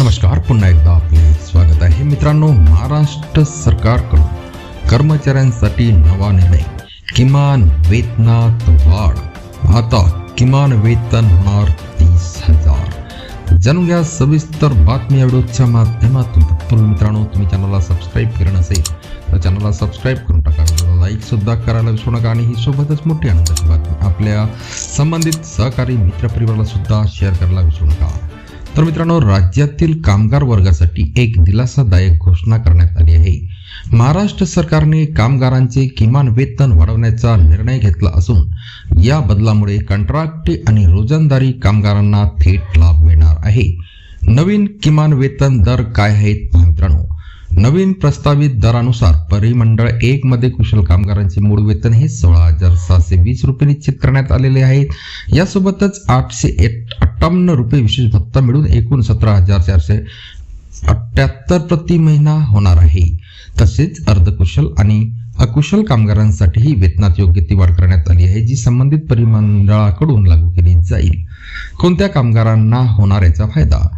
नमस्कार पुन्हा एकदा आपले स्वागत आहे. मित्रांनो महाराष्ट्र सरकारकडून कर्मचाऱ्यांसाठी नवा निर्णय किमान वेतनात वाढ. आता किमान वेतन होणार तीस हजार. जाणून घ्या सविस्तर बातमी व्हिडिओच्या माध्यमातून. तत्पूर्वी मित्रांनो तुम्ही चॅनलला सबस्क्राईब केलं नसेल तर चॅनलला सबस्क्राईब करून टाका. लाईकसुद्धा लाईक सुद्धा करायला विसरू नका आणि ही सोबतच मोठी आनंदाची बातमी. आपल्या संबंधित सहकारी मित्रपरिवाराला सुद्धा शेअर करायला विसरू नका. तर मित्रांनो राज्यातील कामगार वर्गासाठी एक दिलासादायक घोषणा करण्यात आली आहे. महाराष्ट्र सरकारने कामगारांचे किमान वेतन वाढवण्याचा निर्णय घेतला असून या बदलामुळे कंत्राटी आणि रोजंदारी कामगारांना थेट लाभ मिळणार आहे. नवीन किमान वेतन दर काय आहेत मित्रांनो? नवीन प्रस्तावित दरानुसार परिमंडळ एक मध्ये कुशल कामगारांचे मूळ वेतन हे सोळा हजार सहाशे वीस रुपये निश्चित करण्यात आलेले आहे. यासोबतच आठशे एक अठ्ठावन्न रुपये विशेष भत्ता मिळून एकूण सतरा हजार चारशे अठ्याहत्तर प्रति महिना होणार आहे. तसेच अर्धकुशल आणि अकुशल कामगारांसाठीही वेतनात योग्य ती वाढ करण्यात आली आहे जी संबंधित परिमंडळाकडून लागू केली जाईल. कोणत्या कामगारांना होणार याचा फायदा?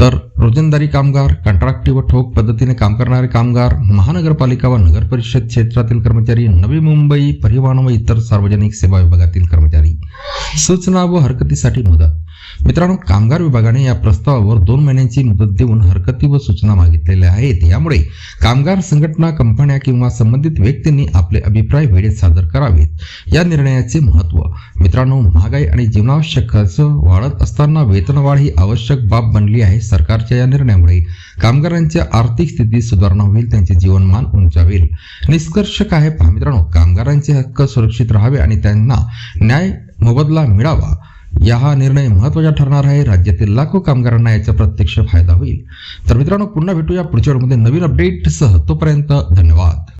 तर रोजंदारी कामगार कंत्राटी व ठोक पद्धतीने काम करणारे कामगार महानगरपालिका व नगर परिषद क्षेत्रातील कर्मचारी नवी मुंबई परिवहन व इतर सार्वजनिक सेवा विभागातील कर्मचारी. सूचना व हरकतीसाठी मुदत. मित्रांनो कामगार विभागाने या प्रस्तावावर दोन महिन्यांची मुदत देऊन हरकती व सूचना मागितलेल्या आहेत. यामुळे कामगार संघटना कंपन्या किंवा संबंधित व्यक्तींनी आपले अभिप्राय वेळेत सादर करावेत. या निर्णयाचे महत्त्व मित्रांनो महागाई आणि जीवनावश्यक खर्च वाढत असताना वेतनवाढ ही आवश्यक बाब बनली आहे. सरकारच्या या निर्णयामुळे कामगारांच्या आर्थिक स्थितीत सुधारणा होईल त्यांचे जीवनमान उंचावेल. निष्कर्ष काय आहे पहा मित्रांनो कामगारांचे हक्क सुरक्षित राहावे आणि त्यांना न्याय मोबदला मिळावा. या हा निर्णय महत्त्वाचा ठरणार आहे. राज्यातील लाखो कामगारांना याचा प्रत्यक्ष फायदा होईल. तर मित्रांनो पुन्हा भेटूया पुढच्या व्हिडिओमध्ये. नवीन अपडेटसह तोपर्यंत धन्यवाद.